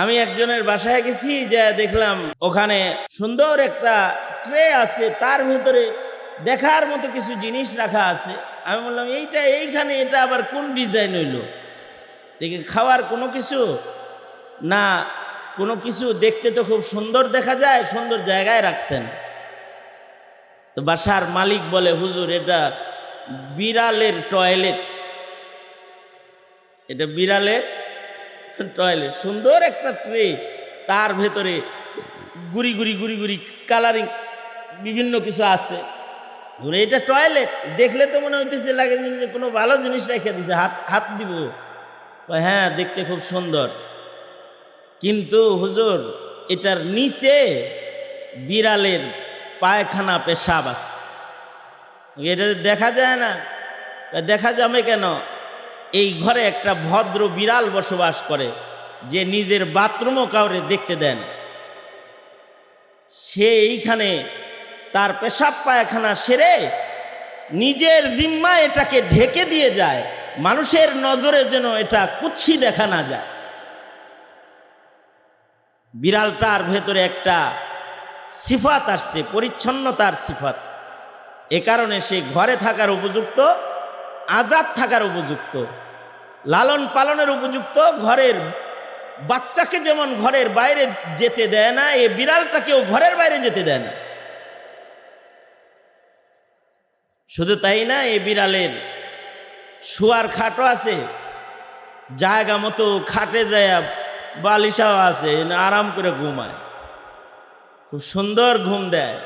আমি একজনের বাসায় গেছি, যে দেখলাম ওখানে সুন্দর একটা ট্রে আছে, তার ভিতরে দেখার মতো কিছু জিনিস রাখা আছে। আমি বললাম, এইটা এইখানে, এটা আবার কোন ডিজাইন হইল? দেখি, খাওয়ার কোনো কিছু? না, কোনো কিছু দেখতে তো খুব সুন্দর দেখা যায়, সুন্দর জায়গায় রাখছেন। তো বাসার মালিক বলে, হুজুর, এটা বিড়ালের টয়লেট। এটা বিড়ালের টয়লেট, সুন্দর একটা ট্রে। তার ভেতরে গুড়ি গুড়ি গুড়ি গুড়ি কালারিং বিভিন্ন কিছু আছে। এটা টয়লেট, দেখলে তো মনে হইতেছে, লাগে যে কোনো ভালো জিনিস রেখে দিছে, হাত হাত দিব। হ্যাঁ দেখতে খুব সুন্দর। কিন্তু হুজুর, এটার নিচে বিড়ালের পায়খানা পেশাব আছে। এটা দেখা যায় না। দেখা যাবে কেন? এই ঘরে একটা ভদ্র বিড়াল বসবাস করে, যে নিজের বাথরুমও কাউরে দেখতে দেন। সে এইখানে তার পেশাব পায়খানা সেরে নিজের জিম্মা এটাকে ঢেকে দিয়ে যায়। মানুষের নজরে যেন এটা কুচ্ছি দেখা না যায়। বিড়ালটার ভেতরে একটা সিফাত আসছে, পরিচ্ছন্নতার সিফাত। এ কারণে সে ঘরে থাকার উপযুক্ত আজাদ থাকার উপযুক্ত, লালন পালনের উপযুক্ত, ঘরের বাচ্চাকে যেমন ঘরের বাইরে যেতে দেয় না, এ বিড়ালটাকেও ঘরের বাইরে যেতে দেয় না। শুধু তাই না, এ বিড়ালের শোয়ার খাটও আছে, জায়গা মতো খাটে যায়, বালিশাও আছে আরাম করে ঘুমায়। খুব সুন্দর ঘুম দেয়।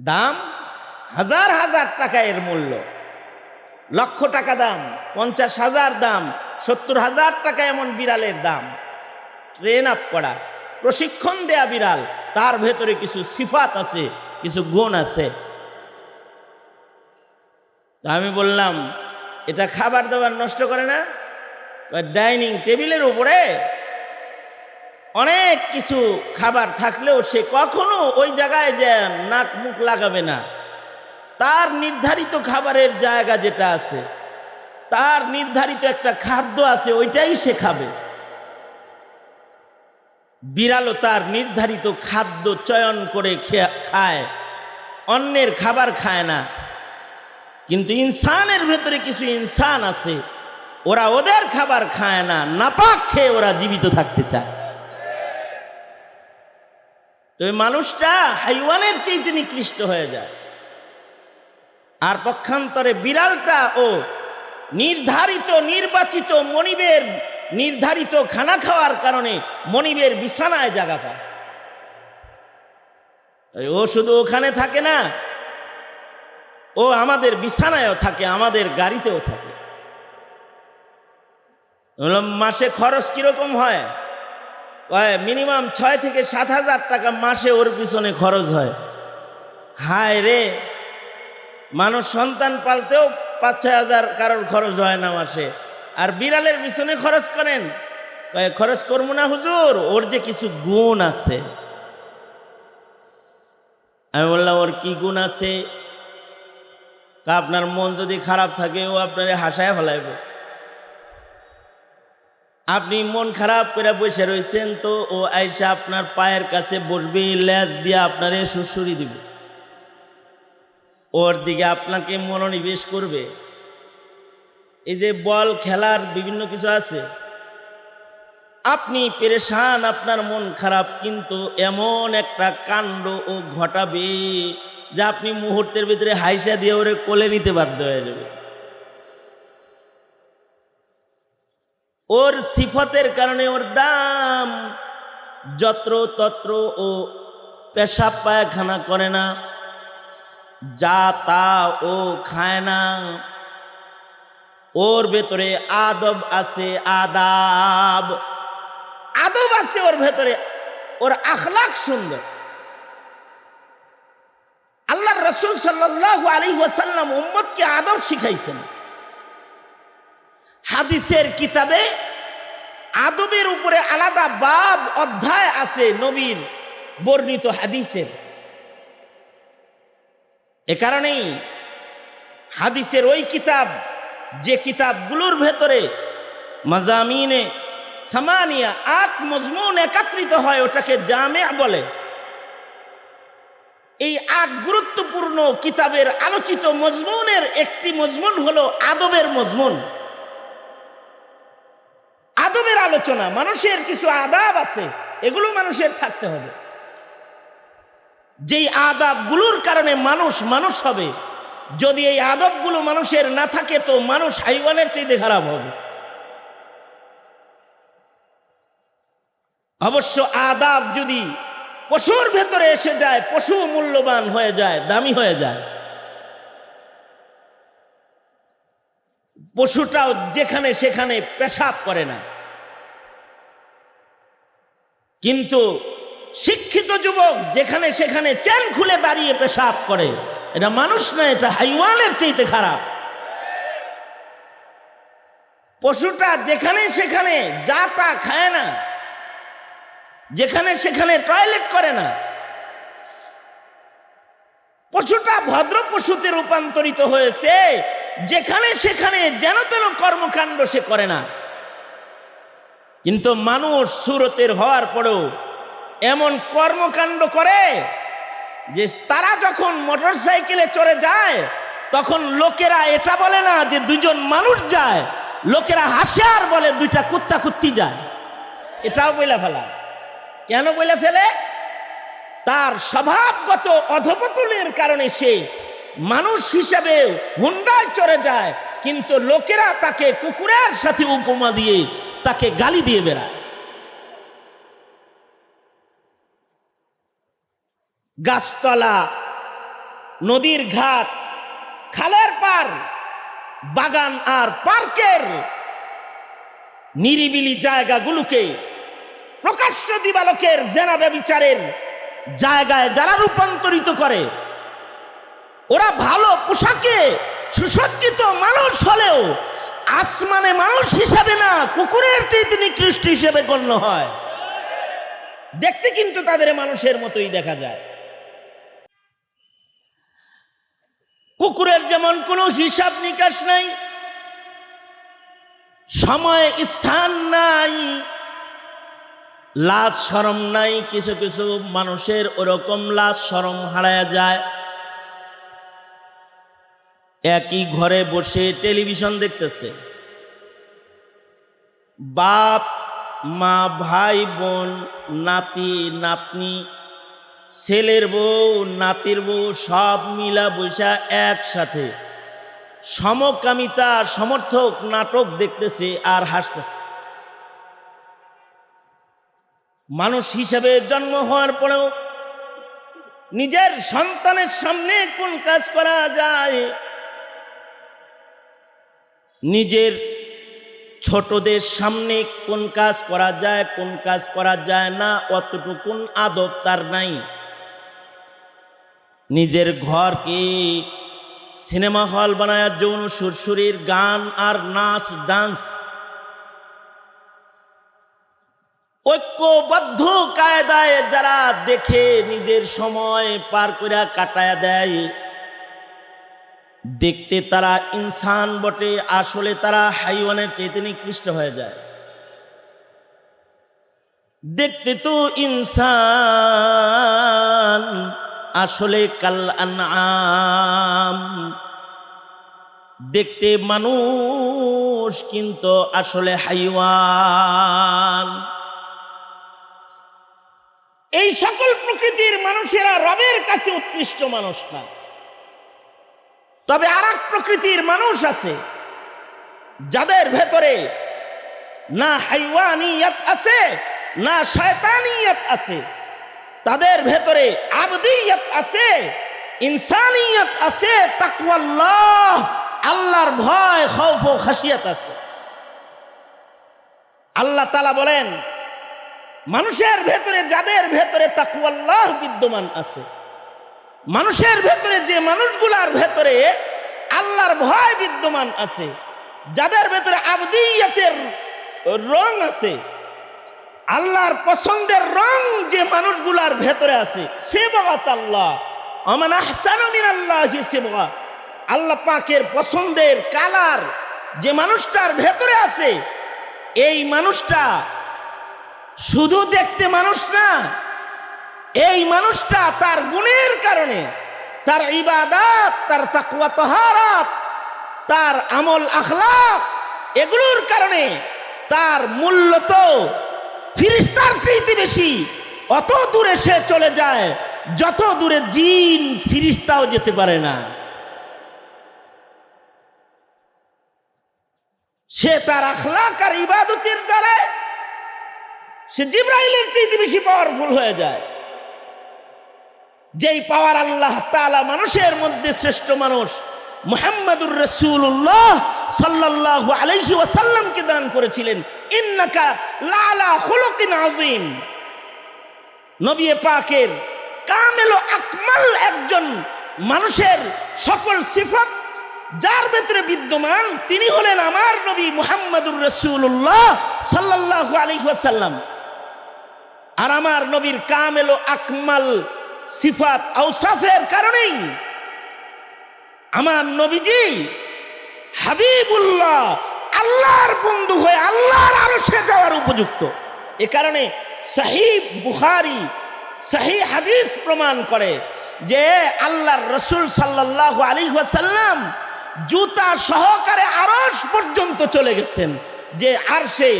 দাম হাজার হাজার টাকা এর মূল্য। লক্ষ টাকা দাম, পঞ্চাশ হাজার দাম, সত্তর হাজার টাকা এমন বিড়ালের দাম। ট্রেন আপ করা, প্রশিক্ষণ দেয়া বিড়াল, তার ভেতরে কিছু সিফাত আছে, কিছু গুণ আছে। তা আমি বললাম, এটা খাবার দাবার নষ্ট করে না? ডাইনিং টেবিলের উপরে? অনেক কিছু খাবার থাকলেও সে কখনো ওই জায়গায় যে নাক মুখ লাগাবে না। তার নির্ধারিত খাবারের জায়গা যেটা আছে, তার নির্ধারিত একটা খাদ্য আছে, ওইটাই সে খাবে। বিড়ালও তার নির্ধারিত খাদ্য চয়ন করে খায় অন্যের খাবার খায় না। কিন্তু ইনসানের ভেতরে কিছু ইনসান আছে, ওরা ওদের খাবার খায় না, নাপাক খেয়ে ওরা জীবিত থাকতে চায়। তো মানুষটা হাইওয়ানের চেয়ে নিকৃষ্ট হয়ে যায়। আর পক্ষান্তরে বিড়ালটা ও নির্ধারিত, নির্বাচিত মনিবের নির্ধারিত খানা খাওয়ার কারণে মনিবের বিছানায় জায়গা পায়। ও শুধু ওখানে থাকে না, ও আমাদের বিছানায়ও থাকে, আমাদের গাড়িতেও থাকে। মাসে খরচ কীরকম হয়? মিনিমাম ছয় থেকে সাত হাজার টাকা মাসে ওর পিছনে খরচ হয়। হায় রে মানুষ সন্তান পালতেও পাঁচ ছয় হাজার কারোর খরচ হয় না মাসে। আর বিড়ালের পিছনে খরচ করেন। খরচ করব না হুজুর, ওর যে কিছু গুণ আছে। আমি বললাম, ওর কি গুণ আছে? আপনার মন যদি খারাপ থাকে, ও আপনার হাসায় ফেলাইব। আপনি মন খারাপ করে বসে রয়েছেন তো, ও আইসা আপনার পায়ের কাছে বসবে ল্যাজ দিয়ে আপনারে সুসুরি দিবে। ওর দিকে আপনাকে মনোনিবেশ করবে। এই যে বল, খেলার বিভিন্ন কিছু আছে। আপনি পেরেশান, আপনার মন খারাপ, কিন্তু এমন একটা কাণ্ড ও ঘটাবে যে আপনি মুহূর্তের ভিতরে হাইসা দিয়ে ওরে কোলে নিতে বাধ্য হয়ে যাবে ওর সিফতের কারণে ওর দাম যত্র তত্র ও পেশাব পায়খানা করে না। যা তা ও খায় না। ওর ভেতরে আদব আছে, আদাব। আদব আছে ওর ভেতরে। ওর আখলাক সুন্দর। আল্লাহ রসুল সাল্লাহ আলী ওয়াসাল্লাম উম্মতকে আদব শিখাইছেন। হাদিসের কিতাবে আদবের উপরে আলাদা বাব, অধ্যায় আছে নবীন বর্ণিত হাদিসের। এ কারণেই হাদিসের ওই কিতাব, যে কিতাবগুলোর ভেতরে মাজামিনে সামানিয়া আট মজমুন একত্রিত হয়, ওটাকে জামে বলে। এই আট গুরুত্বপূর্ণ কিতাবের আলোচিত মজমুনের একটি মজমুন হলো আদবের মজমুন। আদবের আলোচনা, মানুষের কিছু আদাব আছে, এগুলো মানুষের থাকতে হবে। যেই আদাবগুলোর কারণে মানুষ মানুষ হবে, যদি এই আদবগুলো মানুষের না থাকে, তো মানুষ হাইওয়ানের চাইতে খারাপ হবে। অবশ্য আদাব যদি পশুর ভেতরে এসে যায়, পশু মূল্যবান হয়ে যায়, দামি হয়ে যায়। পশুটাও যেখানে সেখানে পেশাব করে না। কিন্তু শিক্ষিত যুবক যেখানে সেখানে চেন খুলে দাঁড়িয়ে পেশাব করে। এটা মানুষ না এটা হাইওয়ানের চাইতে খারাপ। পশুটা যেখানে সেখানে যা তা খায় না, যেখানে সেখানে টয়লেট করে না। পশুটা ভদ্র পশুতে রূপান্তরিত হয়েছে, যেখানে সেখানে যেন তেন কর্মকাণ্ড সে করে না। কিন্তু মানুষ সুরতের হওয়ার পরেও এমন কর্মকাণ্ড করে যে তারা যখন মোটর সাইকেলে চড়ে যায়, তখন লোকেরা এটা বলে না যে দুজন মানুষ যায়, লোকেরা হাসে আর বলে দুইটা কুত্তা কুত্তি যায়। এটাও বলে ফেলা। কেন বলে ফেলে? তার স্বভাবগত অধপতনের কারণে সে মানুষ হিসাবে হুন্ডায় চড়ে যায়, কিন্তু লোকেরা তাকে কুকুরের সাথে উপমা দিয়ে তাকে গালি দিয়ে বেড়ায়। গাছতলা, নদীর ঘাট, খালের পার, বাগান আর পার্কের নিরিবিলি জায়গাগুলোকে প্রকাশ্য দিবালকের জেনা ব্যবিচারের জায়গায় যারা রূপান্তরিত করে, ওরা ভালো পোশাকে সুসজ্জিত মানুষ হলেও আসমানে মানুষ হিসাবে না, কুকুরের চেয়ে নিকৃষ্ট হিসেবে গণ্য হয়। দেখতে কিন্তু তাদের মানুষের মতোই দেখা যায়। কুকুরের যেমন কোনো হিসাব নিকাশ নাই, সময় স্থান নাই লাজ সরম নাই, কিছু কিছু মানুষের ওরকম লাজ সরম হারায় যায়। একই ঘরে বসে টেলিভিশন দেখতেছে। বাপ, মা, ভাই, বোন, নাতি, নাতনি ছেলের বউ, নাতির বউ, সব মিলা বৈশা একসাথে। সমকামিতা, সমর্থক নাটক দেখতেছে আর হাসতেছে। মানুষ হিসেবে জন্ম হওয়ার পরেও নিজের সন্তানের সামনে কোন কাজ করা যায়? নিজের ছোটদের সামনে কোন কাজ করা যায়, কোন কাজ করা যায় না, অতটুকুন আদব তার নাই। নিজের ঘরকে সিনেমা হল বানায় যৌন সুরসুরির গান আর নাচ, ডান্স। ঐক্যবদ্ধ কায়দায় যারা দেখে নিজের সময় পার করে কাটায় দেয়, দেখতে তারা ইনসান বটে, আসলে তারা হাইওয়ানের চেয়ে নিকৃষ্ট হয়ে যায়। দেখতে তো ইনসান আসলে কাল আনআম। দেখতে মানুষ কিন্তু আসলে হাইওয়ান। এই সকল প্রকৃতির মানুষেরা রবের কাছে উৎকৃষ্ট মানুষ না। তবে আর প্রকৃতির মানুষ আছে, যাদের ভেতরে না হাইওয়ানিয়ত আছে, না শয়তানিয়ত আছে। তাদের ভেতরে আবদিয়ত আছে, ইনসানিয়ত আছে, তাকওয়াল্লাহ, আল্লাহর ভয়, খৌফ ও খাসিয়াত আছে। আল্লাহ তালা বলেন, মানুষের ভেতরে যাদের ভেতরে তাকুয়াল্লাহ বিদ্যমান আছে, মানুষের ভেতরে যে মানুষগুলার ভেতরে আল্লাহর ভয় বিদ্যমান আছে, যাদের ভেতরে আবদিয়াতের রং আছে আল্লাহর পছন্দের রং যে মানুষগুলার ভেতরে আছে সে বগাত আল্লাহ সিবগা। আল্লাহ পাকের পছন্দের কালার যে মানুষটার ভেতরে আছে, এই মানুষটা শুধু দেখতে মানুষ না, এই মানুষটা তার গুণের কারণে, তার ইবাদাত, তার তাকুয়া তহারাত, তার আমল আখলাক, এগুলোর কারণে তার মূল্য তো ফিরিস্তার চাইতে বেশি অত দূরে সে চলে যায়, যত দূরে জিন ফিরিস্তাও যেতে পারে না। সে তার আখলাক আর ইবাদতের দ্বারা সে জিব্রাইলের চাইতে বেশি পাওয়ারফুল হয়ে যায়। যেই পাওয়ার আল্লাহ তাআলা মানুষের মধ্যে শ্রেষ্ঠ মানুষ, মোহাম্মদুর রসুল্লাহ সাল্লাল্লাহু আলাইহি ওয়াসাল্লামকে দান করেছিলেন ইন্নাকা লালা খুলুকিন আযীম। নবী পাকের কামেল আকমাল একজন মানুষের সকল সিফত, যার ভেতরে বিদ্যমান তিনি হলেন আমার নবী মুহাম্মাদুর রসুল্লাহ সাল্লাল্লাহু আলাইহি আর আমার নবীর কামেল আকমাল সিফাত আউসাফের কারণেই আমার নবীজি হাবিবুল্লাহ আল্লাহর বন্ধু হয়ে আল্লাহর আরও সে যাওয়ার উপযুক্ত। এ কারণে সাহি বুখারি, সাহি হাদিস প্রমাণ করে যে আল্লাহর রসুল সাল্লাহ আলী ওয়াসাল্লাম জুতা সহকারে আরস পর্যন্ত চলে গেছেন, যে আর সে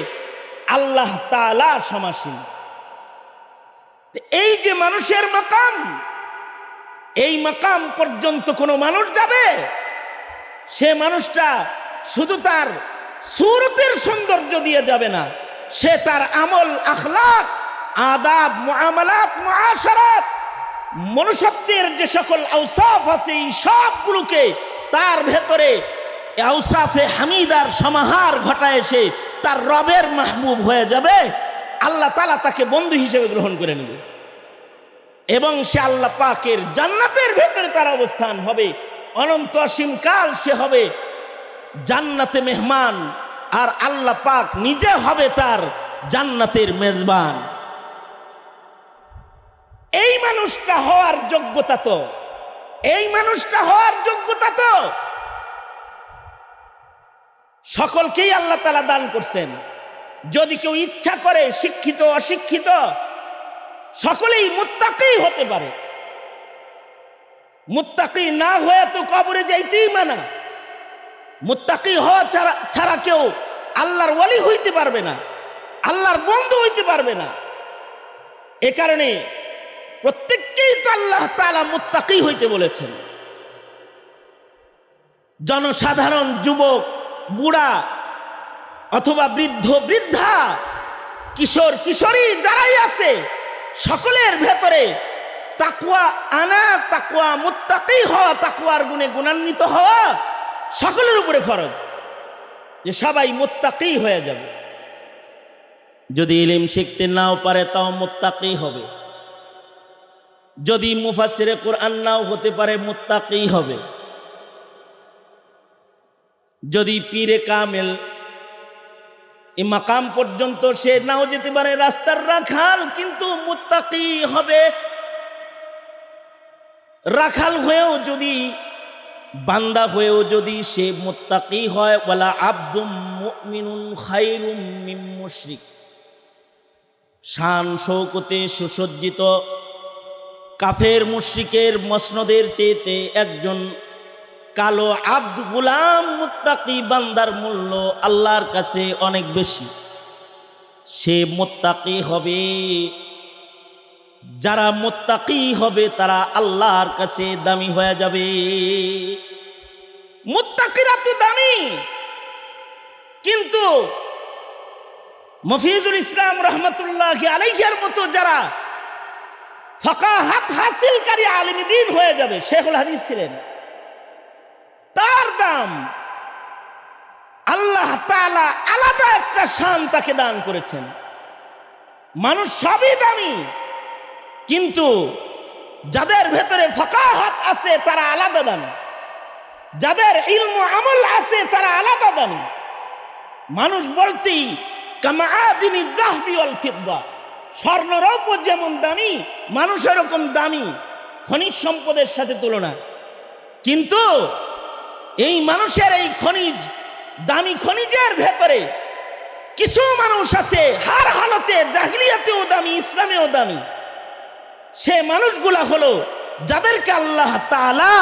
আল্লাহ তালা সমাসীন। এই যে মানুষের মাকাম, এই মাকাম পর্যন্ত কোনো মানুষ যাবে? সে মানুষটা শুধু তার সুরতের সৌন্দর্য দিয়ে যাবে না। সে তার আমল, আখলাক, আদাব, মুআমালাত, মুআশারাত, মনুষ্যত্বের যে সকল আউসাফ আছে, এই সবগুলোকে তার ভেতরে আউসাফে হামিদার সমাহার ঘটায় সে তার রবের মাহবুব হয়ে যাবে। আল্লাহ তালা তাকে বন্ধু হিসেবে গ্রহণ করে নেবে। এবং সে আল্লাহ পাকের জান্নাতের ভেতরে তার অবস্থান হবে। অনন্ত অসীম কাল সে হবে। জান্নাতে মেহমান আর আল্লাহ পাক নিজে হবে তার জান্নাতের মেজবান। এই মানুষটা হওয়ার যোগ্যতা তো। এই মানুষটা হওয়ার যোগ্যতা তো। সকলকেই আল্লাহ তালা দান করছেন। যদি কেউ ইচ্ছা করে শিক্ষিত, অশিক্ষিত, সকলেই মুত্তাকেই হতে পারে। মুত্তাকি না হয়ে তো কবরে যাইতেই মানা। মুত্তাকি হওয়া ছাড়া ছাড়া কেউ আল্লাহর ওয়ালি হইতে পারবে না, আল্লাহর বন্ধু হইতে পারবে না। এ কারণে প্রত্যেককেই তো আল্লাহ তালা মুত্তাকি হইতে বলেছেন। জনসাধারণ, যুবক, বুড়া অথবা বৃদ্ধ, বৃদ্ধা, কিশোর, কিশোরী যারাই আছে, সকলের ভেতরে তাকুয়া আনা তাকুয়া মুত্তাকি হওয়া তাকুয়ার গুণে গুণান্বিত হওয়া সকলের উপরে ফরজ যে সবাই মোত্তাকেই হয়ে যাবে। যদি ইলিম শিখতে নাও পারে তাও মুত্তাকি হবে। যদি মুফাসিরে কোরআন নাও হতে পারে মোত্তাকেই হবে। যদি পীরে কামেল এই মাকাম পর্যন্ত সে নাও যেতে পারে রাস্তার রাখাল, কিন্তু মুত্তাকি হবে। রাখাল হয়েও যদি বান্দা হয়েও যদি সে মুত্তাকি হয়, ওয়ালা আব্দুম মুমিনুন খাইরুম মুশরিক। শান শৌকতে সুসজ্জিত কাফের মুশরিকের মসনদের চেয়েতে একজন কালো আব্দ গুলাম মুত্তাকি বান্দার মূল্য আল্লাহর কাছে অনেক বেশি। সে মোত্তাকি হবে যারা মোত্তাকি হবে, তারা আল্লাহর কাছে দামি হয়ে যাবে। মুত্তাকিরা তো দামি। কিন্তু মফিজুল ইসলাম রহমতুল্লাহ আলাইহিয়ার মতো যারা ফাঁকা হাত হাসিলকারী আলিমদিন হয়ে যাবে, শেখুল হাদিস ছিলেন। তার দাম আল্লাহ তালা আলাদা একটা শান তাকে দান করেছেন। মানুষ সবই দামি। কিন্তু যাদের ভেতরে ফাঁকা হাত আছে, তারা আলাদা দামি। যাদের ইলম আমল আছে, তারা আলাদা দামি। মানুষ বলতেই কামাদিনী দাহবি অল ফিদ্দা। স্বর্ণরৌপ যেমন দামি মানুষ এরকম দামি, খনিজ সম্পদের সাথে তুলনা। কিন্তু এই মানুষের এই খনিজ, দামি খনিজের ভেতরে কিছু মানুষ আছে, হার হালতে জাহিলিয়াতেও দামি, ইসলামেও দামি। সে মানুষগুলা হলো যাদেরকে আল্লাহ তাআলা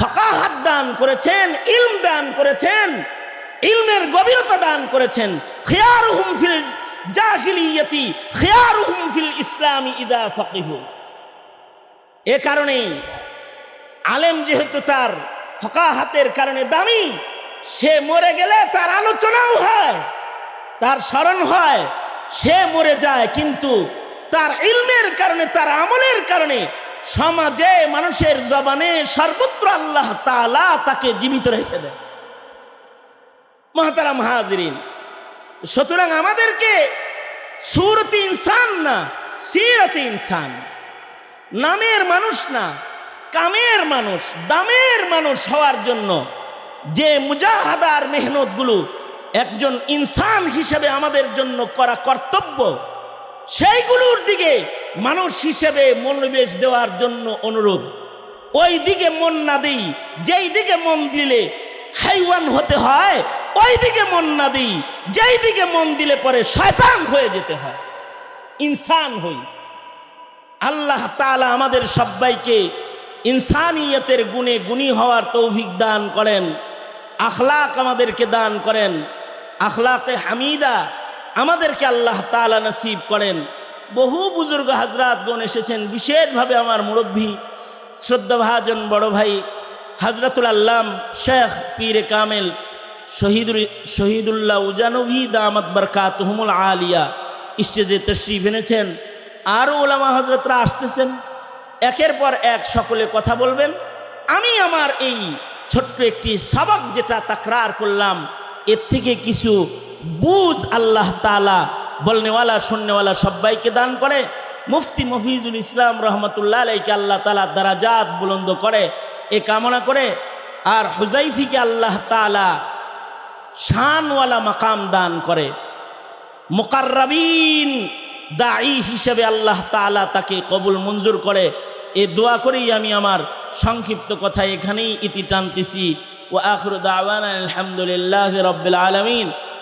ফাকাহাত দান করেছেন, ইলম দান করেছেন, ইলমের গভীরতা দান করেছেন। খিয়ারুহুম ফিল জাহিলিয়াতি, খিয়ারুহুম ফিল ইসলামি ইদা ফাকিহু। এ কারণেই আলেম যেহেতু তার ফকাহাতের কারণে দামি, সে মরে গেলে তার আলোচনাও হয়, তার স্মরণ হয়, সে মরে যায় কিন্তু তার ইলমের কারণে, তার আমলের কারণে সমাজে, মানুষের জবানে সর্বত্র আল্লাহ তালা তাকে জীবিত রেখে দেয় মহাতারা মহাজরিন সুতরাং আমাদেরকে সুরতি ইনসান না, সিরতি ইনসান। নামের মানুষ না, কামের মানুষ, দামের মানুষ হওয়ার জন্য যে মুজাহাদার মেহনতগুলো একজন ইনসান হিসেবে আমাদের জন্য করা কর্তব্য সেইগুলোর দিকে মানুষ হিসেবে মনোনিবেশ দেওয়ার জন্য অনুরোধ। ওই দিকে মন না দিই, যেই দিকে মন দিলে হাইওয়ান হতে হয়, ওই দিকে মন না দিই, যেই দিকে মন দিলে পরে শয়তান হয়ে যেতে হয়। ইনসান হই। আল্লাহ তাআলা আমাদের সবাইকে ইনসানিয়তের গুণে গুণী হওয়ার তৌভিক দান করেন, আখলাক আমাদেরকে দান করেন। আখলাকে হামিদা আমাদেরকে আল্লাহ তাআলা নসিব করেন। বহু বুজুর্গ হাজরাতগণ এসেছেন, বিশেষভাবে আমার মুরব্বী, শ্রদ্ধাভাজন বড় ভাই হাজরাতুল আল্লাম শেখ পীর কামেল শহীদুল, শহীদুল্লাহ উজানভি দামাত বরকাতহুমুল আলিয়া স্টেজে তশ্রিফ এনেছেন। আরও ওলামা হজরতরা আসতেছেন। একের পর এক সকলে কথা বলবেন। আমি আমার এই ছোট্ট একটি সবক যেটা তাকরার করলাম, এর থেকে কিছু বুঝ আল্লাহ তালা বলনেওয়ালা, শুননেওয়ালা সবাইকে দান করে। মুফতি মফিজুল ইসলাম রহমতুল্লাহ আলাইকে আল্লাহ তালা দারাজাত বুলন্দ করে, এ কামনা করে। আর হুজাইফিকে আল্লাহ তালা শানওয়ালা মাকাম দান করে। মোকাররাবিন দায়ী হিসেবে আল্লাহ তাআলা তাকে কবুল মঞ্জুর করে। এ দোয়া করেই আমি আমার সংক্ষিপ্ত কথা এখানেই ইতি টানতেছি। ও আখর দাওয়ান আলহামদুলিল্লাহ রব্বিল আলমিন।